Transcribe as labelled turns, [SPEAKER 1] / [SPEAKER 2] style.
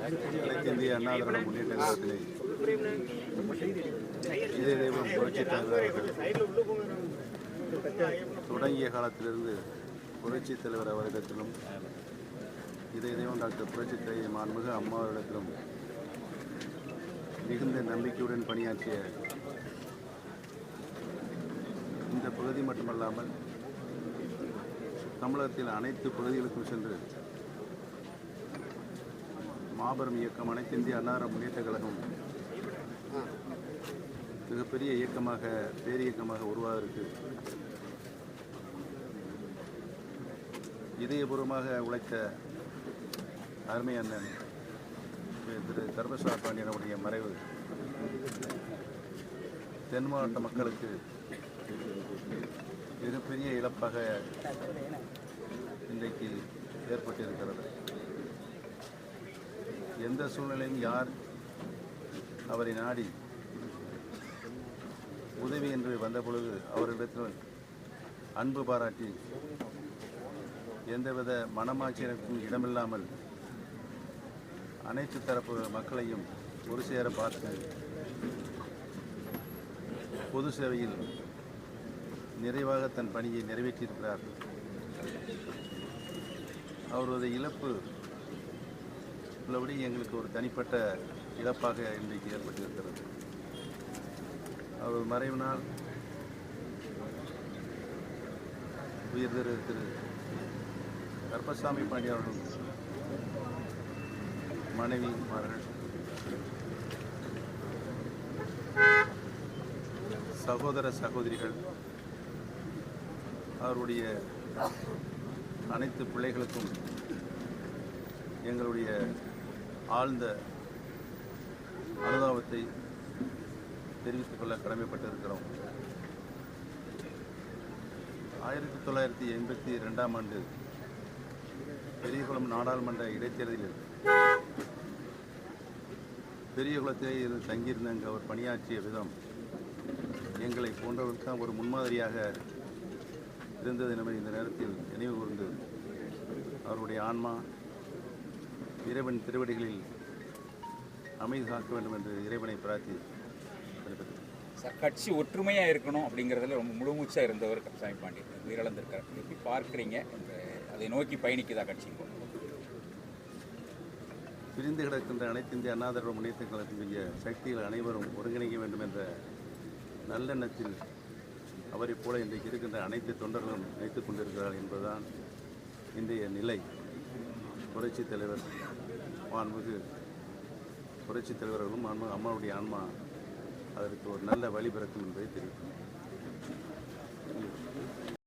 [SPEAKER 1] அனைத்து இந்திய அண்ணா திராவிட முன்னேற்ற இதே தெய்வம் புரட்சி தலைவர் தொடங்கிய காலத்திலிருந்து புரட்சி தலைவர் அவரிடத்திலும் இதே தெய்வம் டாக்டர் புரட்சி தலைவர் மாண்புமிகு அம்மா அவரிடத்திலும் மிகுந்த நம்பிக்கையுடன் பணியாற்றிய இந்த பகுதி மட்டுமல்லாமல் தமிழகத்தில் அனைத்து பகுதிகளுக்கும் சென்று மாபெரும் இயக்கம் அனைத்து இந்திய அன்னார முன்னேற்ற கழகம் மிகப்பெரிய இயக்கமாக பேரியக்கமாக உருவாவதற்கு இதயபூர்வமாக உழைத்த அருமை அண்ணன் திரு தர்மசார பாண்டியனுடைய மறைவு தென் மாவட்ட மக்களுக்கு மிகப்பெரிய இழப்பாக இன்றைக்கு ஏற்பட்டிருக்கிறது. எந்த சூழ்நிலையும் யார் அவரை நாடி உதவி என்று வந்த பொழுது அன்பு பாராட்டி எந்தவித மனமாட்சியனுக்கும் இடமில்லாமல் அனைத்து தரப்பு மக்களையும் ஒரு சேர பார்த்து பொது சேவையில் நிறைவாக தன் பணியை நிறைவேற்றியிருக்கிறார். அவரது இழப்பு உள்ளபடி எங்களுக்கு ஒரு தனிப்பட்ட இழப்பாக இன்றைக்கு ஏற்பட்டிருக்கிறது. அவர் மறைவினால் உயிர் திரு திரு கருப்பசாமி பாண்டிய அவர்கள் மனைவி மார்கள் சகோதர சகோதரிகள் அவருடைய அனைத்து பிள்ளைகளுக்கும் எங்களுடைய ஆழ்ந்த அனுதாபத்தை தெரிவித்துக் கொள்ள கடமைப்பட்டிருக்கிறோம். ஆயிரத்தி தொள்ளாயிரத்தி எண்பத்தி ரெண்டாம் ஆண்டு பெரியகுளம் நாடாளுமன்ற இடைத்தேர்தலில் பெரியகுளத்திலே இருந்து தங்கியிருந்த அங்கு அவர் பணியாற்றிய விதம் எங்களை போன்றவர்களுக்கு ஒரு முன்மாதிரியாக இருந்தது என்பதை இந்த நேரத்தில் நினைவு கூர்ந்து அவருடைய ஆன்மா இறைவன் திருவடிகளில் அமைதி காக்க வேண்டும் என்று இறைவனை பிரார்த்தி
[SPEAKER 2] சார் கட்சி ஒற்றுமையாக இருக்கணும் அப்படிங்கிறதுல ரொம்ப முழுமூச்சாக இருந்தவர் கட்சாமி பாண்டியன். உயிரிழந்திருக்கார். எப்படி பார்க்குறீங்க? இந்த அதை நோக்கி பயணிக்குதா கட்சி?
[SPEAKER 1] பிரிந்து கிடக்கின்ற அனைத்து இந்திய அண்ணா திராவிட முன்னேற்ற கழகத்தினுடைய சக்திகள் அனைவரும் ஒருங்கிணைக்க வேண்டும் என்ற நல்லெண்ணத்தில் அவரைப் போல இன்றைக்கு இருக்கின்ற அனைத்து தொண்டர்களும் நினைத்துக் கொண்டிருக்கிறார்கள் என்பதுதான் இன்றைய நிலை. புரட்சித் தலைவர் மாண்புமிகு புரட்சித் தலைவர்களும் மாண்புமிகு அம்மாவுடைய ஆன்மா அதற்கு ஒரு நல்ல வழிபிறக்கும் என்பதை தெரிவித்துள்ளேன்